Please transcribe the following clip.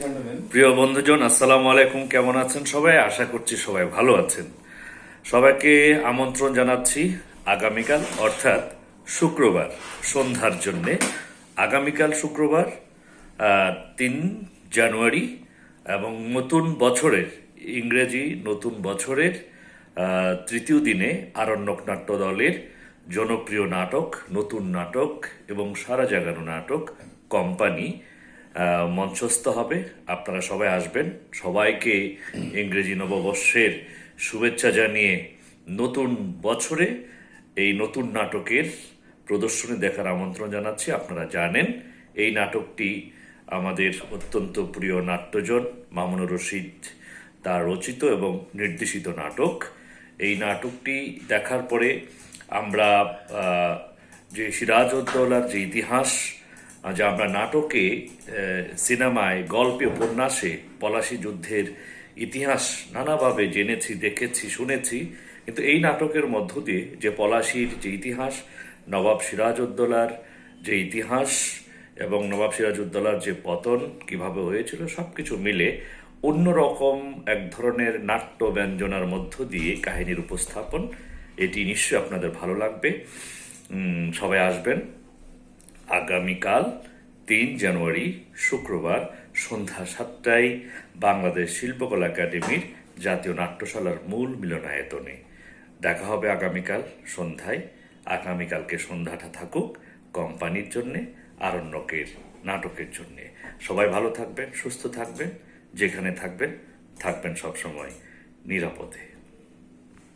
প্রিয় বন্ধুজন, আসসালামু আলাইকুম। কেমন আছেন সবাই? আশা করছি সবাই ভালো আছেন। সবাইকে আমন্ত্রণ জানাচ্ছি আগামীকাল, অর্থাৎ শুক্রবার, সন্ধ্যার জন্যে। আগামীকাল শুক্রবার তিন জানুয়ারি এবং নতুন বছরের, ইংরেজি নতুন বছরের তৃতীয় দিনে আরণ্যক নাট্য দলের জনপ্রিয় নাটক, নতুন নাটক এবং সারা জাগানো নাটক, কোম্পানি মঞ্চস্থ হবে। আপনারা সবাই আসবেন। সবাইকে ইংরেজি নববর্ষের শুভেচ্ছা জানিয়ে নতুন বছরে এই নতুন নাটকের প্রদর্শনী দেখার আমন্ত্রণ জানাচ্ছি। আপনারা জানেন, এই নাটকটি আমাদের অত্যন্ত প্রিয় নাট্যজন মামুনুর রশিদ তার রচিত এবং নির্দেশিত নাটক। এই নাটকটি দেখার পরে আমরা যে সিরাজউদ্দৌলার যে ইতিহাস যা আমরা নাটকে সিনেমায়, গল্পে, উপন্যাসে, পলাশী যুদ্ধের ইতিহাস নানাভাবে জেনেছি, দেখেছি, শুনেছি। কিন্তু এই নাটকের মধ্য দিয়ে যে পলাশীর যে ইতিহাস, নবাব সিরাজউদ্দৌলার যে ইতিহাস এবং নবাব সিরাজউদ্দৌলার যে পতন, কীভাবে হয়েছিল সব কিছু মিলে অন্যরকম এক ধরনের নাট্য ব্যঞ্জনার মধ্য দিয়ে কাহিনীর উপস্থাপন। এটি নিশ্চয়ই আপনাদের ভালো লাগবে। সবাই আসবেন। আগামীকাল, তিন জানুয়ারি, শুক্রবার, সন্ধ্যা সাতটায় বাংলাদেশ শিল্পকলা একাডেমির জাতীয় নাট্যশালার মূল মিলনায়তনে। দেখা হবে আগামীকাল সন্ধ্যায়। আগামীকালকে সন্ধ্যাটা থাকুক কোম্পানির জন্যে, আরণ্যকের, নাটকের জন্যে। সবাই ভালো থাকবেন, সুস্থ থাকবেন, যেখানে থাকবেন থাকবেন সবসময় নিরাপদে।